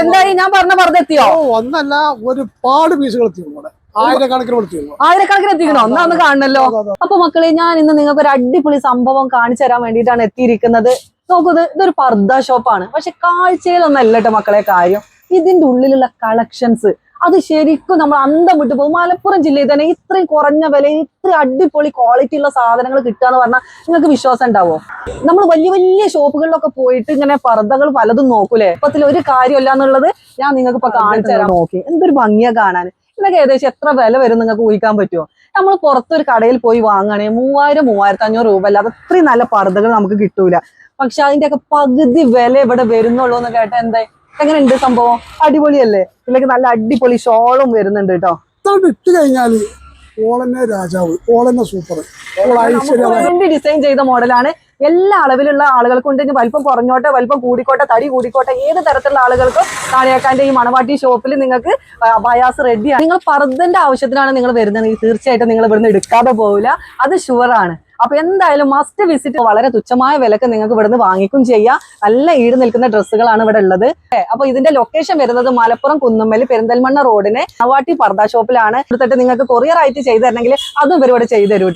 എന്തായി? ഞാൻ പറഞ്ഞ പറഞ്ഞ എത്തിയോ ഒന്നല്ല ഒരുപാട് പീസുകൾ എത്തിയിരുന്നു ആയിരക്കണക്കിന് എത്തിക്കണോ? എന്നാ ഒന്ന് കാണണല്ലോ. അപ്പൊ മക്കളെ ഞാൻ ഇന്ന് നിങ്ങൾക്ക് ഒരു അടിപൊളി സംഭവം കാണിച്ചു തരാൻ വേണ്ടിയിട്ടാണ് എത്തിയിരിക്കുന്നത്. നോക്കുന്നത് ഇതൊരു പർദ്ദ ഷോപ്പാണ്. പക്ഷെ കാഴ്ചയിലൊന്നല്ല കേട്ടോ മക്കളെ കാര്യം. ഇതിന്റെ ഉള്ളിലുള്ള കളക്ഷൻസ്. അത് ശരിക്കും നമ്മൾ അന്തം വിട്ടു പോകും. മലപ്പുറം ജില്ലയിൽ തന്നെ ഇത്രയും കുറഞ്ഞ വില ഇത്രയും അടിപൊളി ക്വാളിറ്റി ഉള്ള സാധനങ്ങൾ കിട്ടുക എന്ന് പറഞ്ഞാൽ നിങ്ങൾക്ക് വിശ്വാസം ഉണ്ടാവോ? നമ്മൾ വലിയ വലിയ ഷോപ്പുകളിലൊക്കെ പോയിട്ട് ഇങ്ങനെ പർദ്ദകൾ പലതും നോക്കൂലേ? ഇപ്പത്തിൽ ഒരു കാര്യമല്ല എന്നുള്ളത് ഞാൻ നിങ്ങൾക്ക് ഇപ്പൊ കാണിച്ചു തരാം. നോക്കി. എന്തൊരു ഭംഗിയാ കാണാൻ. ഇതൊക്കെ ഏകദേശം എത്ര വില വരും നിങ്ങൾക്ക് ഊഹിക്കാൻ പറ്റുമോ? നമ്മൾ പുറത്തൊരു കടയിൽ പോയി വാങ്ങുകയാണെങ്കിൽ മൂവായിരം മൂവായിരത്തി അഞ്ഞൂറ് രൂപ അല്ലാതെ അത്രയും നല്ല പർദ്ദകൾ നമുക്ക് കിട്ടൂല. പക്ഷെ അതിന്റെയൊക്കെ പകുതി വില ഇവിടെ വരുന്നുള്ളൂ എന്ന് കേട്ട എന്താ എങ്ങനെയുണ്ട് സംഭവം? അടിപൊളിയല്ലേ? ഇതിലേക്ക് നല്ല അടിപൊളി ഷോളും വരുന്നുണ്ട് കേട്ടോ. ഇട്ട് കഴിഞ്ഞാൽ ഓളന്നെ രാജാവ്. ഓളന്നെ സൂപ്പർ ഡിസൈൻ ചെയ്ത മോഡലാണ് എല്ലാ അളവിലുള്ള ആളുകൾക്കും ഉണ്ട് വലിപ്പം കുറഞ്ഞോട്ടെ വലിപ്പം കൂടിക്കോട്ടെ തടി കൂടിക്കോട്ടെ ഏത് തരത്തിലുള്ള ആളുകൾക്കും കാണിയാക്കാന്റെ ഈ മണവാട്ടി ഷോപ്പിൽ നിങ്ങൾക്ക് ബയാസ് റെഡിയാണ് നിങ്ങൾ പർദ്ദന്റെ ആവശ്യത്തിനാണ് നിങ്ങൾ വരുന്നത്. തീർച്ചയായിട്ടും നിങ്ങൾ ഇവിടുന്ന് എടുക്കാതെ പോവില്ല. അത് ഷുവറാണ് അപ്പൊ എന്തായാലും മസ്റ്റ് വിസിറ്റ് വളരെ തുച്ഛമായ വിലക്ക് നിങ്ങൾക്ക് ഇവിടുന്ന് വാങ്ങിക്കും ചെയ്യാം. നല്ല ഈട് നിൽക്കുന്ന ഡ്രസ്സുകളാണ് ഇവിടെ ഉള്ളത്. അപ്പൊ ഇതിന്റെ ലൊക്കേഷൻ വരുന്നത് മലപ്പുറം കുന്നുമ്മൽ പെരിന്തൽമണ്ണ റോഡിന് നവാട്ടി പർദ്ദ ഷോപ്പിലാണ് എടുത്തിട്ട് നിങ്ങൾക്ക് കൊറിയർ ആയിട്ട് ചെയ്തു തരണമെങ്കിൽ അതും ഇവരിവിടെ ചെയ്തു തരും